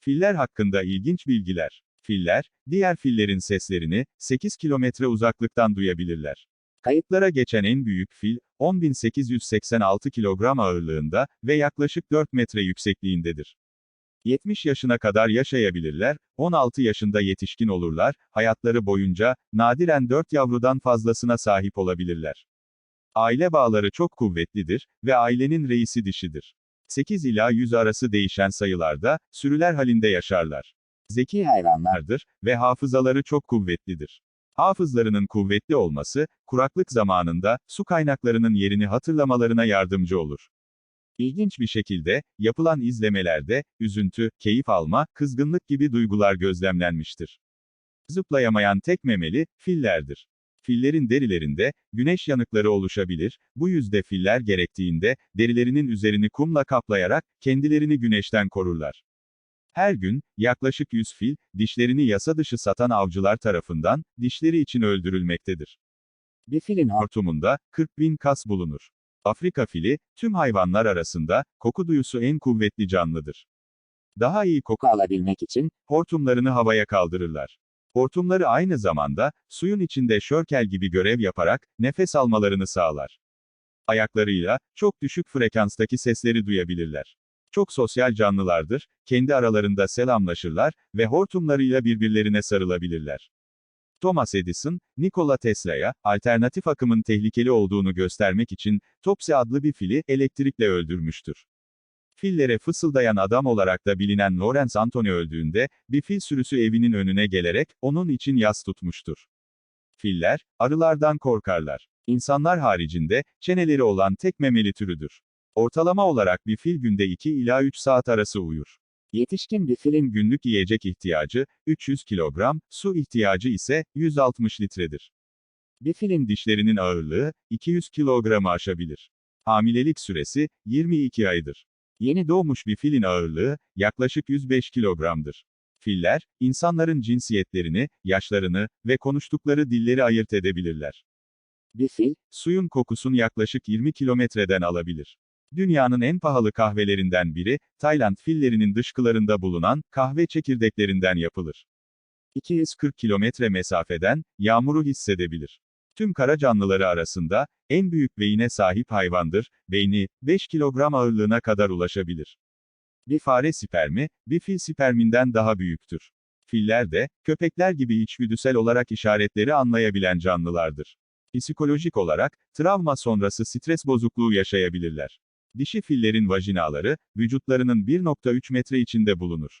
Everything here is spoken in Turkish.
Filler hakkında ilginç bilgiler. Filler, diğer fillerin seslerini 8 kilometre uzaklıktan duyabilirler. Kayıtlara geçen en büyük fil, 10.886 kilogram ağırlığında ve yaklaşık 4 metre yüksekliğindedir. 70 yaşına kadar yaşayabilirler, 16 yaşında yetişkin olurlar, hayatları boyunca, nadiren 4 yavrudan fazlasına sahip olabilirler. Aile bağları çok kuvvetlidir ve ailenin reisi dişidir. 8 ila 100 arası değişen sayılarda, sürüler halinde yaşarlar. Zeki hayvanlardır ve hafızaları çok kuvvetlidir. Hafızlarının kuvvetli olması, kuraklık zamanında, su kaynaklarının yerini hatırlamalarına yardımcı olur. İlginç bir şekilde, yapılan izlemelerde, üzüntü, keyif alma, kızgınlık gibi duygular gözlemlenmiştir. Zıplayamayan tek memeli, fillerdir. Fillerin derilerinde, güneş yanıkları oluşabilir, bu yüzde filler gerektiğinde, derilerinin üzerini kumla kaplayarak, kendilerini güneşten korurlar. Her gün, yaklaşık 100 fil, dişlerini yasa dışı satan avcılar tarafından, dişleri için öldürülmektedir. Bir filin hortumunda, 40 bin kas bulunur. Afrika fili, tüm hayvanlar arasında, koku duyusu en kuvvetli canlıdır. Daha iyi koku alabilmek için, hortumlarını havaya kaldırırlar. Hortumları aynı zamanda, suyun içinde şörkel gibi görev yaparak, nefes almalarını sağlar. Ayaklarıyla, çok düşük frekanstaki sesleri duyabilirler. Çok sosyal canlılardır, kendi aralarında selamlaşırlar ve hortumlarıyla birbirlerine sarılabilirler. Thomas Edison, Nikola Tesla'ya, alternatif akımın tehlikeli olduğunu göstermek için, Topsy adlı bir fili, elektrikle öldürmüştür. Fillere fısıldayan adam olarak da bilinen Lawrence Anthony öldüğünde, bir fil sürüsü evinin önüne gelerek, onun için yas tutmuştur. Filler, arılardan korkarlar. İnsanlar haricinde, çeneleri olan tek memeli türüdür. Ortalama olarak bir fil günde 2 ila 3 saat arası uyur. Yetişkin bir filin günlük yiyecek ihtiyacı, 300 kilogram, su ihtiyacı ise, 160 litredir. Bir filin dişlerinin ağırlığı, 200 kilogramı aşabilir. Hamilelik süresi, 22 aydır. Yeni doğmuş bir filin ağırlığı, yaklaşık 105 kilogramdır. Filler, insanların cinsiyetlerini, yaşlarını ve konuştukları dilleri ayırt edebilirler. Bir fil, suyun kokusunu yaklaşık 20 kilometreden alabilir. Dünyanın en pahalı kahvelerinden biri, Tayland fillerinin dışkılarında bulunan, kahve çekirdeklerinden yapılır. 240 kilometre mesafeden, yağmuru hissedebilir. Tüm kara canlıları arasında, en büyük beyine sahip hayvandır, beyni, 5 kilogram ağırlığına kadar ulaşabilir. Bir fare spermi, bir fil sperminden daha büyüktür. Filler de, köpekler gibi içgüdüsel olarak işaretleri anlayabilen canlılardır. Psikolojik olarak, travma sonrası stres bozukluğu yaşayabilirler. Dişi fillerin vajinaları, vücutlarının 1.3 metre içinde bulunur.